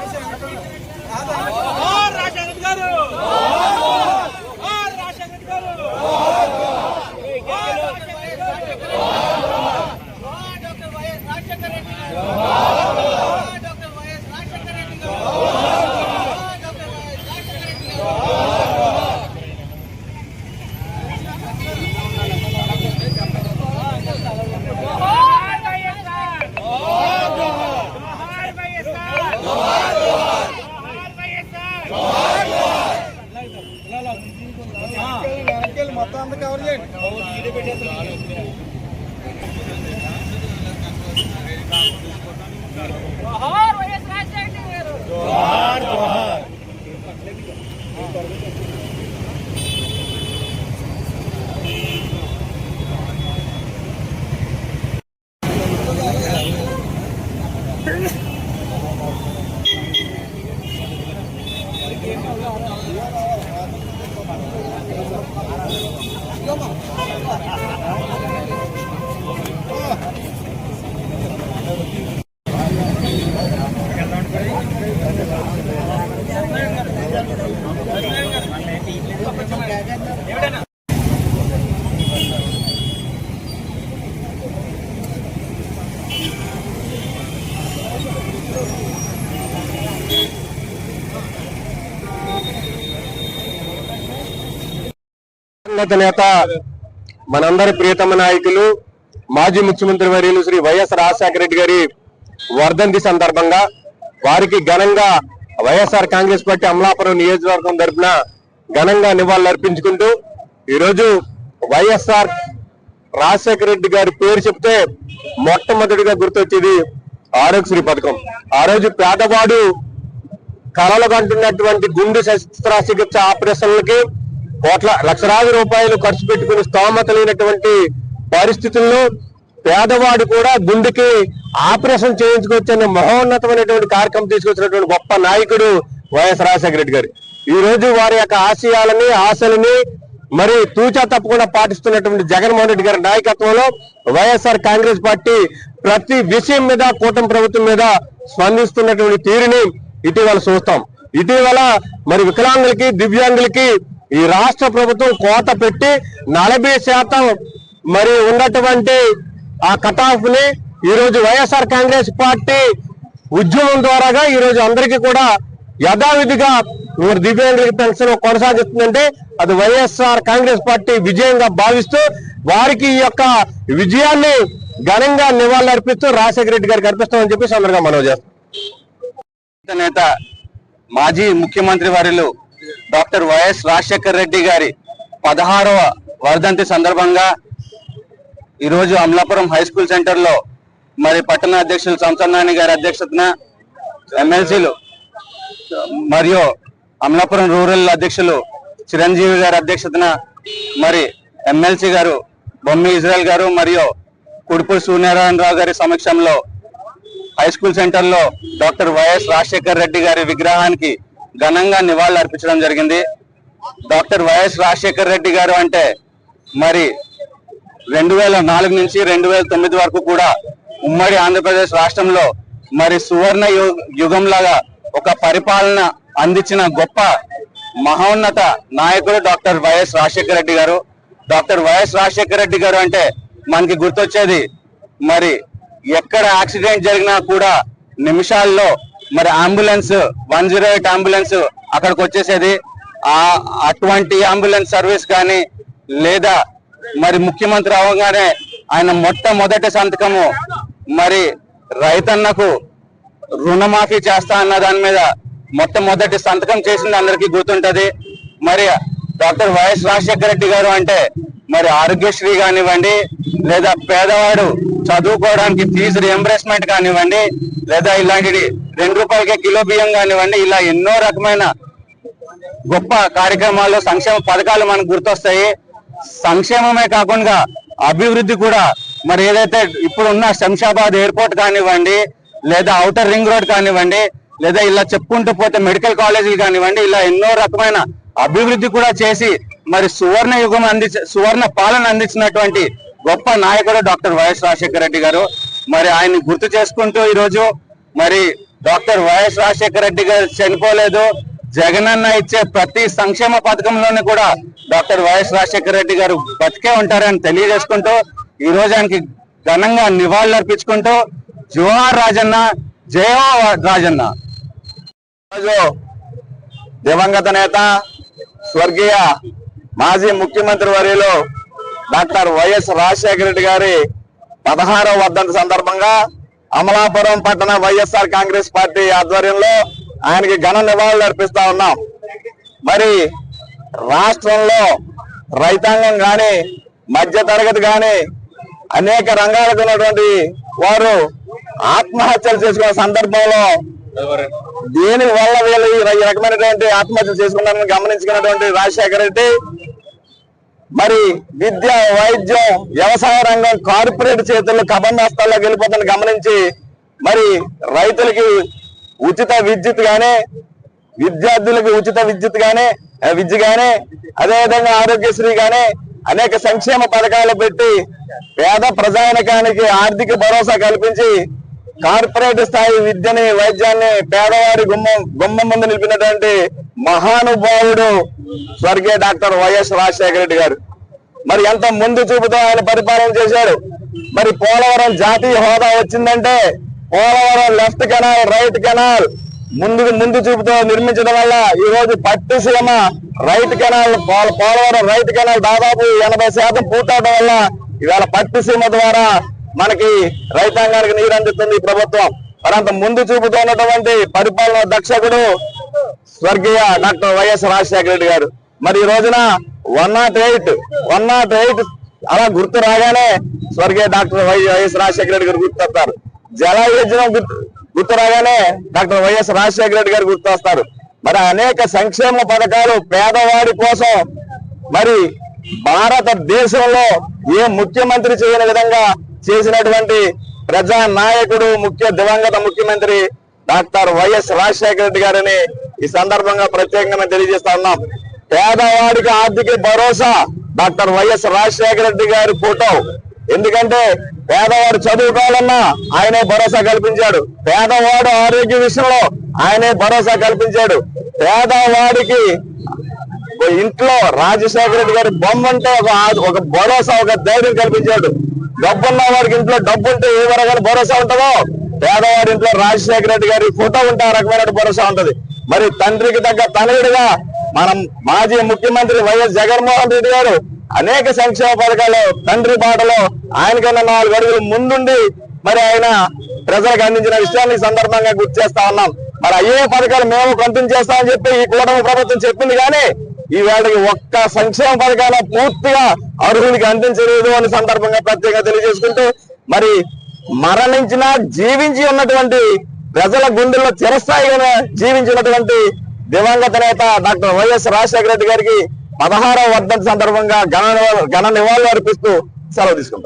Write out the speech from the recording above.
రాజశేఖర్ గారు రాజశేఖర్ గారు doctor YS Rajasekhar Reddy గారు డాక్టర్ వైఎస్ రాజశేఖర్ రెడ్డి గారు డాక్టర్ వైఎస్ రాజశేఖర్ రెడ్డి గారు జోహార్ వైఎస్ఆర్ జోహార్ వైఎస్ఆర్ జోహార్ వైఎస్ఆర్ మొత్తం అంతా కవర్ చేయండి. జోహార్ వైఎస్ రాజశేఖర్ గారు. 我买啥 ఉన్నత నేత మనందరి ప్రియతమ నాయకులు మాజీ ముఖ్యమంత్రి వర్యులు శ్రీ వైఎస్ రాజశేఖర రెడ్డి గారి వర్ధంతి సందర్భంగా వారికి ఘనంగా వైఎస్ఆర్ కాంగ్రెస్ పార్టీ అమలాపురం నియోజకవర్గం తరఫున ఘనంగా నివాళులర్పించుకుంటూ ఈరోజు వైఎస్ఆర్ రాజశేఖర రెడ్డి గారి పేరు చెప్తే మొట్టమొదటిగా గుర్తొచ్చేది ఆరోగ్యశ్రీ పథకం. ఆ రోజు పేదవాడు కలలు కంటున్నటువంటి గుండె శస్త్రచికిత్స ఆపరేషన్లకి కోట్ల లక్షలాది రూపాయలు ఖర్చు పెట్టుకుని స్తోమత లేనటువంటి పరిస్థితుల్లో పేదవాడు కూడా గుండెకి ఆపరేషన్ చేయించుకోవచ్చనే మహోన్నతమైనటువంటి కార్యక్రమం తీసుకొచ్చినటువంటి గొప్ప నాయకుడు వైఎస్ రాజశేఖర రెడ్డి గారు. ఈ రోజు వారి యొక్క ఆశయాలని ఆశలని మరి తూచా తప్పకుండా పాటిస్తున్నటువంటి జగన్మోహన్ రెడ్డి గారి నాయకత్వంలో వైఎస్ఆర్ కాంగ్రెస్ పార్టీ ప్రతి విషయం మీద కూటమి ప్రభుత్వం మీద స్పందిస్తున్నటువంటి తీరుని ఇటీవల చూస్తాం. ఇటీవల మరి వికలాంగులకి దివ్యాంగులకి ఈ రాష్ట్ర ప్రభుత్వం కోత పెట్టి నలభై శాతం మరి ఉన్నటువంటి ఆ కటాఫ్ని ఈ రోజు వైఎస్ఆర్ కాంగ్రెస్ పార్టీ ఉద్యమం ద్వారాగా ఈ రోజు అందరికీ కూడా యథావిధిగా మరి దివ్యాంగులకి పెన్షన్ కొనసాగిస్తుందంటే అది వైఎస్ఆర్ కాంగ్రెస్ పార్టీ విజయంగా భావిస్తూ వారికి ఈ యొక్క విజయాన్ని ఘనంగా నివాళులర్పిస్తూ రాజశేఖర రెడ్డి గారికి అర్పిస్తామని చెప్పి సందర్భంగా మనవి చేస్తాం. నేత మాజీ ముఖ్యమంత్రి వారిలో డాక్టర్ వైఎస్ రాజశేఖర్ రెడ్డి గారి పదహారవ వర్ధంతి సందర్భంగా ఈరోజు అమలాపురం హై స్కూల్ సెంటర్లో మరి పట్టణ అధ్యక్షులు సంసన్నాని గారి అధ్యక్షతన ఎమ్మెల్సీలు మరియు అమలాపురం రూరల్ అధ్యక్షులు చిరంజీవి గారి అధ్యక్షతన మరి ఎమ్మెల్సీ గారు బొమ్మి ఇజ్రాయల్ గారు మరియు కుడుపూడి సూర్యనారాయణరావు గారి సమక్షంలో హై స్కూల్ సెంటర్లో డాక్టర్ వైఎస్ రాజశేఖర్ రెడ్డి గారి విగ్రహానికి ఘనంగా నివాళులు అర్పించడం జరిగింది. డాక్టర్ వైఎస్ రాజశేఖర్ రెడ్డి గారు అంటే మరి రెండు వేల నాలుగు నుంచి రెండు వేల తొమ్మిది వరకు కూడా ఉమ్మడి ఆంధ్రప్రదేశ్ రాష్ట్రంలో మరి సువర్ణ యు- యుగంలాగా ఒక పరిపాలన అందించిన గొప్ప మహోన్నత నాయకుడు డాక్టర్ వైఎస్ రాజశేఖర రెడ్డి గారు. డాక్టర్ వైఎస్ రాజశేఖర రెడ్డి గారు అంటే మనకి గుర్తొచ్చేది మరి ఎక్కడ యాక్సిడెంట్ జరిగినా కూడా నిమిషాల్లో మరి ambulance one zero eight ambulance అక్కడికి వచ్చేసేది. ఆ అటువంటి అంబులెన్స్ సర్వీస్ కానీ లేదా మరి ముఖ్యమంత్రి అవగానే ఆయన మొట్టమొదటి సంతకము మరి రైతన్నకు రుణమాఫీ చేస్తా అన్న దాని మీద మొట్టమొదటి సంతకం చేసింది అందరికీ గుర్తుంటది. మరి డాక్టర్ వైఎస్ రాజశేఖర రెడ్డి గారు అంటే మరి ఆరోగ్యశ్రీ కానివ్వండి లేదా పేదవాడు చదువుకోవడానికి ఫీజు రియంబర్స్మెంట్ కానివ్వండి లేదా ఇలాంటి రెండు రూపాయలకే కిలో బియ్యం కానివ్వండి ఇలా ఎన్నో రకమైన గొప్ప కార్యక్రమాలు సంక్షేమ పథకాలు మనకు గుర్తొస్తాయి. సంక్షేమమే కాకుండా అభివృద్ధి కూడా మరి ఏదైతే ఇప్పుడున్న శంషాబాద్ ఎయిర్పోర్ట్ కానివ్వండి లేదా ఔటర్ రింగ్ రోడ్ కానివ్వండి లేదా ఇలా చెప్పుకుంటూ పోతే మెడికల్ కాలేజీలు కానివ్వండి ఇలా ఎన్నో రకమైన అభివృద్ధి కూడా చేసి మరి సువర్ణ యుగం అంది సువర్ణ పాలన అందించినటువంటి గొప్ప నాయకుడు డాక్టర్ వైఎస్ రాజశేఖర రెడ్డి గారు. మరి ఆయన్ని గుర్తు చేసుకుంటూ ఈరోజు మరి డాక్టర్ వైఎస్ రాజశేఖర రెడ్డి గారు చనిపోలేదు. జగనన్న ఇచ్చే ప్రతి సంక్షేమ పథకంలోనే కూడా డాక్టర్ వైఎస్ రాజశేఖర రెడ్డి గారు బతికే ఉంటారని తెలియజేసుకుంటూ ఈ రోజు ఆయనకి ఘనంగా నివాళులు అర్పించుకుంటూ జోహార్ రాజన్న జయో రాజన్న. ఈరోజు దివంగత నేత స్వర్గీయ మాజీ ముఖ్యమంత్రి వర్యులు డాక్టర్ వైఎస్ రాజశేఖర రెడ్డి గారి పదహారవ వర్ధంతి సందర్భంగా అమలాపురం పట్టణ వైఎస్ఆర్ కాంగ్రెస్ పార్టీ ఆధ్వర్యంలో ఆయనకి ఘన నివాళులు అర్పిస్తా ఉన్నాం. మరి రాష్ట్రంలో రైతాంగం గాని మధ్య తరగతి గాని అనేక రంగాలకు ఉన్నటువంటి వారు ఆత్మహత్యలు చేసుకునే సందర్భంలో దీని వల్ల వీళ్ళు ఈ రకమైనటువంటి ఆత్మహత్యలు చేసుకున్నారని గమనించుకున్నటువంటి రాజశేఖర రెడ్డి మరి విద్య వైద్యం వ్యవసాయ రంగం కార్పొరేట్ చేతుల్లో కబంధాస్తాల్లోకి వెళ్ళిపోతుందని గమనించి మరి రైతులకి ఉచిత విద్యుత్ గానే విద్యార్థులకు ఉచిత విద్యుత్ గానే విద్య గానే అదేవిధంగా ఆరోగ్యశ్రీ గానే అనేక సంక్షేమ పథకాలు పెట్టి పేద ప్రజానికానికి ఆర్థిక భరోసా కల్పించి కార్పొరేట్ స్థాయి విద్యని వైద్యాన్ని పేదవారి గుమ్మం గుమ్మం ముందు నిలిపినటువంటి మహానుభావుడు స్వర్గీయ డాక్టర్ వైఎస్ రాజశేఖర రెడ్డి గారు. మరి ఎంత ముందు చూపుతో ఆయన పరిపాలన చేశారు మరి పోలవరం జాతీయ హోదా వచ్చిందంటే Polavaram left canal right canal ముందు ముందు చూపుతో నిర్మించడం వల్ల ఈ రోజు Pattiseema right canal Polavaram right canal దాదాపు ఎనభై శాతం పూర్తవడం వల్ల ఇవాళ పట్టిసీమ ద్వారా మనకి రైతాంగానికి నీరు అందిస్తుంది ఈ ప్రభుత్వం. మరి అంత ముందు చూపుతో ఉన్నటువంటి పరిపాలన దక్షకుడు స్వర్గీయ డాక్టర్ వైఎస్ రాజశేఖర రెడ్డి గారు. మరి ఈ రోజున one nought eight one nought eight అలా గుర్తు రాగానే స్వర్గీయ డాక్టర్ వై- వైఎస్ రాజశేఖర రెడ్డి గారు గుర్తొస్తారు జల యోజన గుర్తు గుర్తు రాగానే డాక్టర్ వైఎస్ రాజశేఖర రెడ్డి గారు గుర్తొస్తారు మరి అనేక సంక్షేమ పథకాలు పేదవాడి కోసం మరి భారతదేశంలో ఏ ముఖ్యమంత్రి చేయని విధంగా చేసినటువంటి ప్రజా నాయకుడు ముఖ్య దివంగత ముఖ్యమంత్రి డాక్టర్ వైఎస్ రాజశేఖర రెడ్డి గారిని ఈ సందర్భంగా ప్రత్యేకంగా తెలియజేస్తా ఉన్నాం. పేదవాడికి ఆర్థిక భరోసా డాక్టర్ వైఎస్ రాజశేఖర రెడ్డి గారి ఫోటో. ఎందుకంటే పేదవాడు చదువుకోవాలన్నా ఆయనే భరోసా కల్పించాడు. పేదవాడు ఆరోగ్య విషయంలో ఆయనే భరోసా కల్పించాడు. పేదవాడికి ఇంట్లో రాజశేఖర రెడ్డి గారి బొమ్మ ఉంటే ఒక ఒక భరోసా ఒక ధైర్యం కల్పించాడు. డబ్బున్న వాడికి ఇంట్లో డబ్బు ఉంటే ఏ రకమైన భరోసా ఉంటుందో పేదవాడి ఇంట్లో రాజశేఖర రెడ్డి గారి ఫోటో ఉంటే ఆ రకమైన భరోసా ఉంటది. మరి తండ్రికి తగ్గ తనయుడిగా మనం మాజీ ముఖ్యమంత్రి వైఎస్ జగన్మోహన్ రెడ్డి గారు అనేక సంక్షేమ పథకాలు తండ్రి బాటలో ఆయనకన్నా నాలుగు అడుగులు ముందుండి మరి ఆయన ప్రజలకు అందించిన విషయాన్ని సందర్భంగా గుర్తు చేస్తా ఉన్నాం. మరి అయ్యే పథకాలు మేము కంటిన్యూ చేస్తామని చెప్పి ఈ కూటమి ప్రభుత్వం చెప్పింది కానీ ఈ వేళకి ఒక్క సంక్షేమ పథకాల పూర్తిగా అర్హులకి అందించలేదు అని సందర్భంగా ప్రత్యేకంగా తెలియజేసుకుంటూ మరి మరణించిన జీవించి ఉన్నటువంటి ప్రజల గుండెల్లో చిరస్థాయిగా జీవించినటువంటి దివంగత నేత డాక్టర్ వైఎస్ రాజశేఖర రెడ్డి గారికి పదహారవ వర్ధంతి సందర్భంగా ఘన ఘన నివాళులు అర్పిస్తూ సెలవు తీసుకుంటాం.